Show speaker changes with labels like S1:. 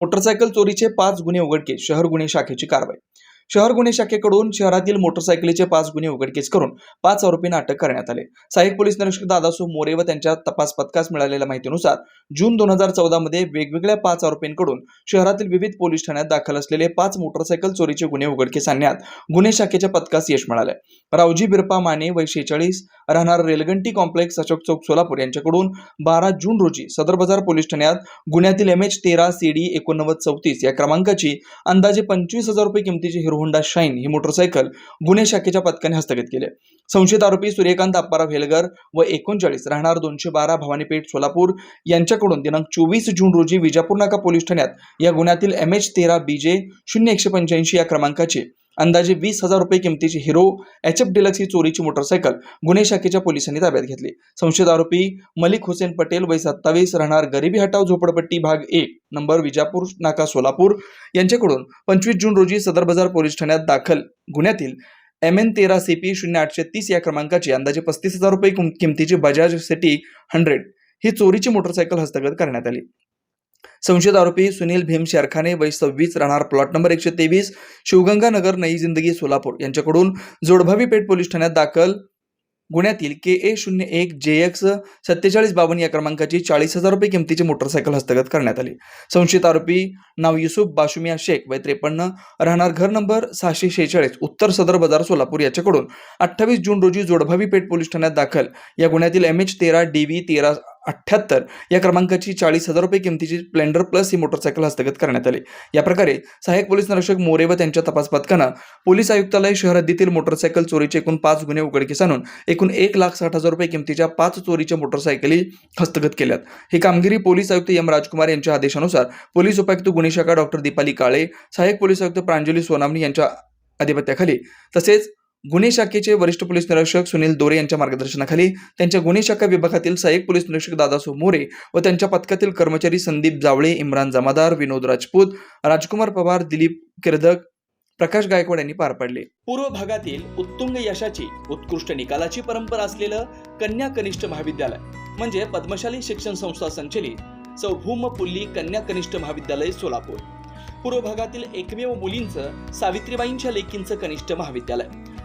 S1: Motorcycle चोरीचे पाच गुन्हे उघडकीस शहर गुन्हे शाखेची कारवाई शहर गुन्हे शाखेकडून शहरातील मोटरसायकलीचे पाच गुन्हे उघडकीस करून पाच आरोपींना अटक करण्यात आले. सहाय्यक पोलीस निरीक्षक दादासू मोरे व त्यांच्या तपास पथकास मिळालेल्या माहितीनुसार जून दोन हजार चौदा मध्ये वेगवेगळ्या पाच आरोपींकडून शहरातील विविध पोलीस ठाण्यात दाखल असलेले पाच मोटरसायकल चोरीचे गुन्हे उघडकीस आणण्यात गुन्हे शाखेच्या पथकास यश मिळाले. रावजी बिरपा माने वय शेचाळीस राहणार रेलगंटी कॉम्प्लेक्स अशोक चौक सोलापूर यांच्याकडून बारा जून रोजी सदर बाजार पोलीस ठाण्यात गुन्ह्यातील एम एच तेरा सी डी एकोणनव्वद चौतीस या क्रमांकाची अंदाजे पंचवीस हजार रुपये किमतीची हिरो होंडा शाईन ही मोटरसायकल गुन्हे शाखेच्या पथकाने हस्तगत केले. संशयित आरोपी सूर्यकांत अप्पाराव हेलगर व एकोणचाळीस राहणार दोनशे बारा भवानीपेठ सोलापूर यांच्याकडून दिनांक चोवीस जून रोजी विजापूर नाका पोलीस ठाण्यात या गुन्ह्यातील एम एच तेरा बी जे शून्य एकशे पंच्याऐंशी या क्रमांकाची अंदाजे वीस हजार रुपये किमतीची हिरो एच एफ डिलक्स ही चोरीची मोटरसायकल गुन्हे शाखेच्या पोलिसांनी ताब्यात घेतली. संशयित आरोपी मलिक हुसेन पटेल वय सत्तावीस राहणार गरिबी हटाव झोपडपट्टी भाग एक नंबर विजापूर नाका सोलापूर यांच्याकडून पंचवीस जून रोजी सदर बाजार पोलीस ठाण्यात दाखल गुन्ह्यातील एम एन तेरा सी पी शून्य आठशे तीस या क्रमांकाची अंदाजे पस्तीस हजार रुपये किम- किमतीची बजाज सिटी हंड्रेड ही चोरीची मोटरसायकल हस्तगत करण्यात आली. संशयित आरोपी सुनील भीम शेरखाने वय सव्वीस राहणार प्लॉट नंबर एकशे तेवीस शिवगंगानगर नई जिंदगी सोलापूर. यांच्याकडून जोडभावी पेठ पोलीस ठाण्यात दाखल गुन्ह्यातील के ए शून्य एक जे एक्स सत्तेचाळीस बावन्न या क्रमांकाची चाळीस हजार रुपये किमतीची मोटरसायकल हस्तगत करण्यात आली. संशयित आरोपी नाव युसुफ बाशुमिया शेख वय त्रेपन्न राहणार घर नंबर सहाशे शेहेचाळीस उत्तर सदर बाजार सोलापूर याच्याकडून अठ्ठावीस जून रोजी जोडभावी पेठ पोलीस ठाण्यात दाखल. या गुन्ह्यातील एम एच तेरा डी व्ही तेरा अठ्ठ्याहत्तर या क्रमांकाची चाळीस हजार रुपये किमतीची स्प्लेंडर प्लस ही मोटरसायकल हस्तगत करण्यात आली. या प्रकारे सहाय्यक पोलीस निरीक्षक मोरे व त्यांच्या तपास पथकानं पोलीस आयुक्तालय शहर हद्दीतील मोटरसायकल चोरीचे एकूण पाच गुन्हे उघडकीस आणून एकूण एक लाख साठ हजार रुपये किमतीच्या पाच चोरीच्या मोटरसायकली हस्तगत केल्यात. ही कामगिरी पोलीस आयुक्त एम राजकुमार यांच्या आदेशानुसार पोलीस उपायुक्त गुन्हे शाखा डॉक्टर दीपाली काळे सहाय्यक पोलीस आयुक्त प्रांजली सोनामणी यांच्या अधिपत्याखाली तसेच गुन्हे शाखेचे वरिष्ठ पोलीस निरीक्षक सुनील दोरे यांच्या मार्गदर्शनाखाली त्यांच्या गुन्हे शाखा विभागातील सहाय्यक पोलीस निरीक्षक दादासो मोरे व त्यांच्या पथकातील कर्मचारी संदीप जावळे इम्रान जमादार विनोद राजपूत राजकुमार पवार दिलीप किर्दक प्रकाश गायकवाड यांनी पार पाडले. पूर्व भागातील उत्तुंग यशाची उत्कृष्ट निकालाची परंपरा असलेलं कन्या कनिष्ठ महाविद्यालय म्हणजे पद्मशाली शिक्षण संस्था संचलित चौभूम पुल्ली कन्या कनिष्ठ महाविद्यालय सोलापूर. पूर्व भागातील एकमेव मुलींचं सावित्रीबाईंच्या लेकींचं कनिष्ठ महाविद्यालय.